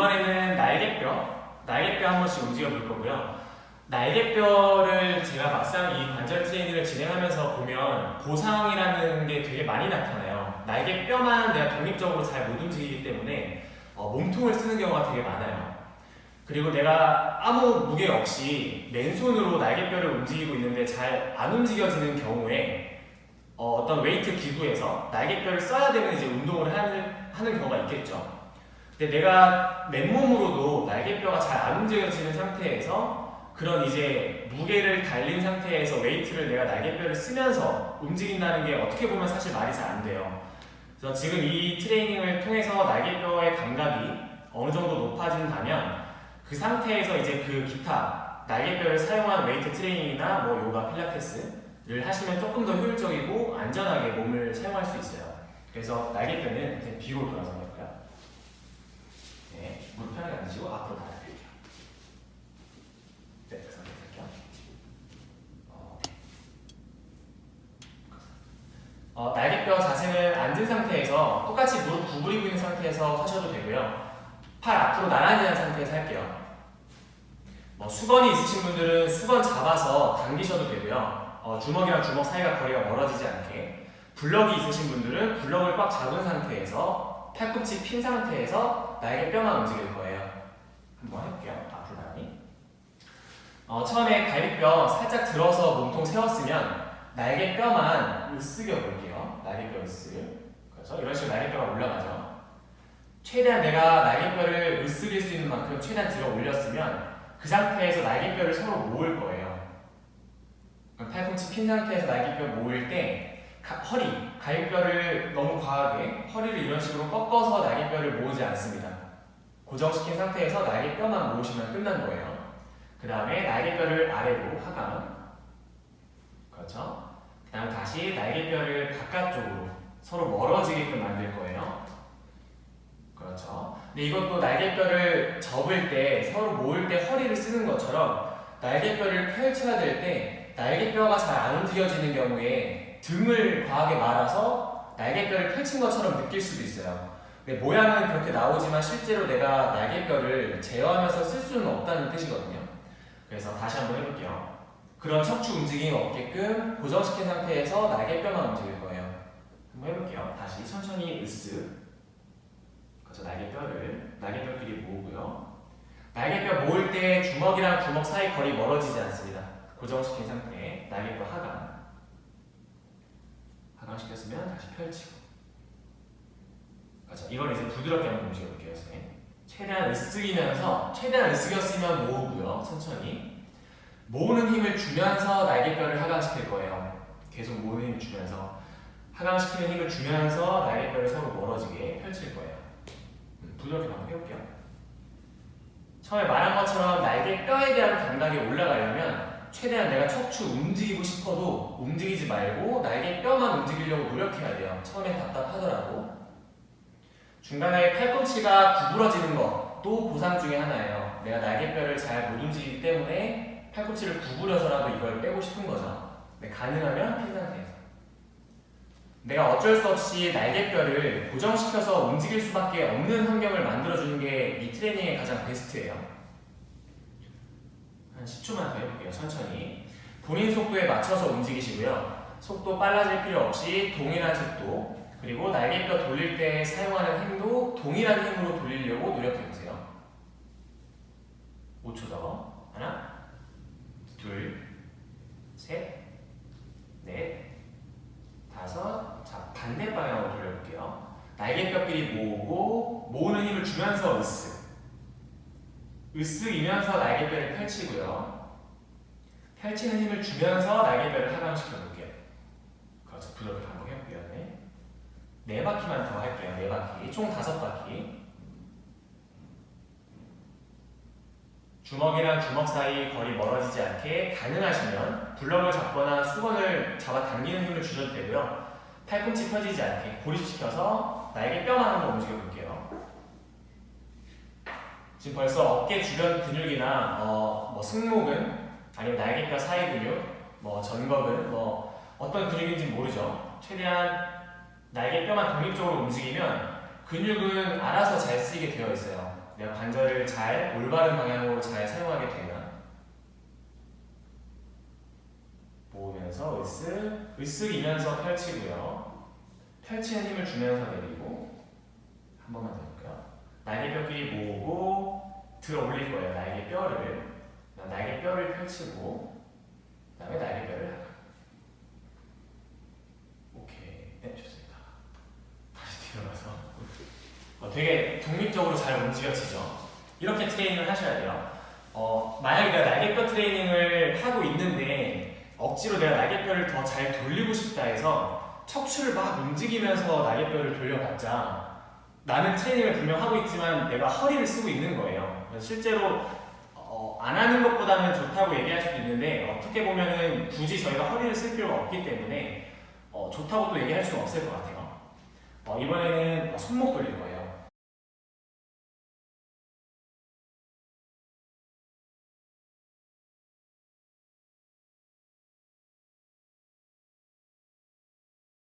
이번에는 날개뼈, 날개뼈 한 번씩 움직여 볼 거고요. 날개뼈를 제가 막상 이 관절 트레이닝을 진행하면서 보면 보상이라는 게 되게 많이 나타나요. 날개뼈만 내가 독립적으로 잘 못 움직이기 때문에 어, 몸통을 쓰는 경우가 되게 많아요. 그리고 내가 아무 무게 없이 맨손으로 날개뼈를 움직이고 있는데 잘 안 움직여지는 경우에 어, 떤 웨이트 기구에서 날개뼈를 써야 되는 이제 운동을 하는, 하는 경우가 있겠죠. 근데 내가 맨몸으로도 날개뼈가 잘 안 움직여지는 상태에서 그런 이제 무게를 달린 상태에서 웨이트를 내가 날개뼈를 쓰면서 움직인다는 게 어떻게 보면 사실 말이 잘 안 돼요. 그래서 지금 이 트레이닝을 통해서 날개뼈의 감각이 어느 정도 높아진다면 그 상태에서 이제 그 기타 날개뼈를 사용한 웨이트 트레이닝이나 뭐 요가 필라테스를 하시면 조금 더 효율적이고 안전하게 몸을 사용할 수 있어요. 그래서 날개뼈는 이제 뒤로 돌아서 해볼까요? 네, 무릎 편하게 앉으시고 앞으로. 네, 그 상태 할게요. 어, 어, 날개뼈 자세는 앉은 상태에서 똑같이 무릎 구부리고 있는 상태에서 하셔도 되고요. 팔 앞으로 나란히 한 상태에서 할게요. 뭐 수건이 있으신 분들은 수건 잡아서 당기셔도 되고요. 어, 주먹이랑 주먹 사이가 거리가 멀어지지 않게. 블럭이 있으신 분들은 블럭을 꽉 잡은 상태에서 팔꿈치 핀 상태에서 날개뼈만 움직일 거예요. 한번 해볼게요. 앞으로 나란히. 어, 처음에 갈비뼈 살짝 들어서 몸통 세웠으면 날개 뼈만 으쓱여 볼게요. 날개 뼈 으쓱. 그렇죠? 이런 식으로 날개 뼈가 올라가죠. 최대한 내가 날개 뼈를 으쓱일 수 있는 만큼 최대한 들어 올렸으면 그 상태에서 날개 뼈를 서로 모을 거예요. 팔꿈치 핀 상태에서 날개 뼈 모을 때 가- 허리, 갈비뼈를 너무 과하게 허리를 이런 식으로 꺾어서 날개뼈를 모으지 않습니다. 고정시킨 상태에서 날개뼈만 모으시면 끝난 거예요. 그 다음에 날개뼈를 아래로 하강. 그렇죠? 그 다음 다시 날개뼈를 바깥쪽으로 서로 멀어지게끔 만들 거예요. 그렇죠. 근데 이것도 날개뼈를 접을 때 서로 모을 때 허리를 쓰는 것처럼 날개뼈를 펼쳐야 될 때 날개뼈가 잘 안 움직여지는 경우에 등을 과하게 말아서 날개뼈를 펼친 것처럼 느낄 수도 있어요. 근데 모양은 그렇게 나오지만 실제로 내가 날개뼈를 제어하면서 쓸 수는 없다는 뜻이거든요. 그래서 다시 한번 해볼게요. 그런 척추 움직임이 없게끔 고정시킨 상태에서 날개뼈만 움직일 거예요. 한번 해볼게요. 다시 천천히 으쓱. 그래서 날개뼈를 날개뼈끼리 모으고요. 날개뼈 모을 때 주먹이랑 주먹 사이 거리 멀어지지 않습니다. 고정시킨 상태에 날개뼈 하강. 하강시켰으면 다시 펼치고. 그렇죠. 이걸 이제 부드럽게 한번 움직여볼게요. 선생님. 최대한 으쓱이면서 최대한 으쓱였으면 모으고요. 천천히. 모으는 힘을 주면서 날개뼈를 하강시킬 거예요. 계속 모으는 힘을 주면서 하강시키는 힘을 주면서 날개뼈를 서로 멀어지게 펼칠 거예요. 음, 부드럽게 한번 해볼게요. 처음에 말한 것처럼 날개뼈에 대한 감각이 올라가려면 최대한 내가 척추 움직이고 싶어도 움직이지 말고 날개 뼈만 움직이려고 노력해야 돼요. 처음엔 답답하더라도. 중간에 팔꿈치가 구부러지는 것도 보상 중에 하나예요. 내가 날개뼈를 잘 못 움직이기 때문에 팔꿈치를 구부려서라도 이걸 빼고 싶은 거죠. 네, 가능하면 핀 상태에서. 내가 어쩔 수 없이 날개뼈를 고정시켜서 움직일 수밖에 없는 환경을 만들어주는 게 이 트레이닝의 가장 베스트예요. 한 10초만 더 해볼게요. 천천히. 본인 속도에 맞춰서 움직이시고요. 속도 빨라질 필요 없이 동일한 속도, 그리고 날개뼈 돌릴 때 사용하는 힘도 동일한 힘으로 돌리려고 노력해보세요. 5초 더. 하나, 둘, 셋, 넷, 다섯. 자, 반대 방향으로 돌려볼게요. 날개뼈끼리 모으고, 모으는 힘을 주면서 으쓱. 으쓱이면서 날개뼈를 펼치고요. 펼치는 힘을 주면서 날개뼈를 하강시켜 볼게요. 그렇죠. 부드럽게 반복해볼게요. 네. 네 바퀴만 더 할게요. 네 바퀴. 총 다섯 바퀴. 주먹이랑 주먹 사이 거리 멀어지지 않게 가능하시면 블럭을 잡거나 수건을 잡아 당기는 힘을 주셔도 되고요. 팔꿈치 펴지지 않게 고립시켜서 날개 뼈만 한번 움직여 볼게요. 지금 벌써 어깨 주변 근육이나 어, 뭐 승모근 아니면 날개뼈 사이 근육, 뭐 전거근, 뭐 어떤 근육인지 모르죠. 최대한 날개뼈만 독립적으로 움직이면 근육은 알아서 잘 쓰이게 되어 있어요. 내가 관절 날개뼈를 잘 올바른 방향으로 잘 사용하게 되면 모으면서 으쓱 으쓱이면서 펼치고요. 펼치는 힘을 주면서 내리고 한 번만 더 해볼까요? 날개뼈끼리 모으고 들어 올릴 거예요. 날개뼈를 날개뼈를 펼치고 그 다음에 날개뼈를 하나. 오케이, 네 좋습니다. 다시 뒤로가서 어, 되게 독립적으로 잘 움직여지죠. 이렇게 트레이닝을 하셔야 돼요. 어, 만약에 내가 날개뼈 트레이닝을 하고 있는데 억지로 내가 날개뼈를 더 잘 돌리고 싶다 해서 척추를 막 움직이면서 날개뼈를 돌려봤자 나는 트레이닝을 분명 하고 있지만 내가 허리를 쓰고 있는 거예요. 실제로 어, 안 하는 것보다는 좋다고 얘기할 수도 있는데 어떻게 보면은 굳이 저희가 허리를 쓸 필요가 없기 때문에 어, 좋다고 또 얘기할 수는 없을 것 같아요. 어, 이번에는 손목 돌릴 거예요.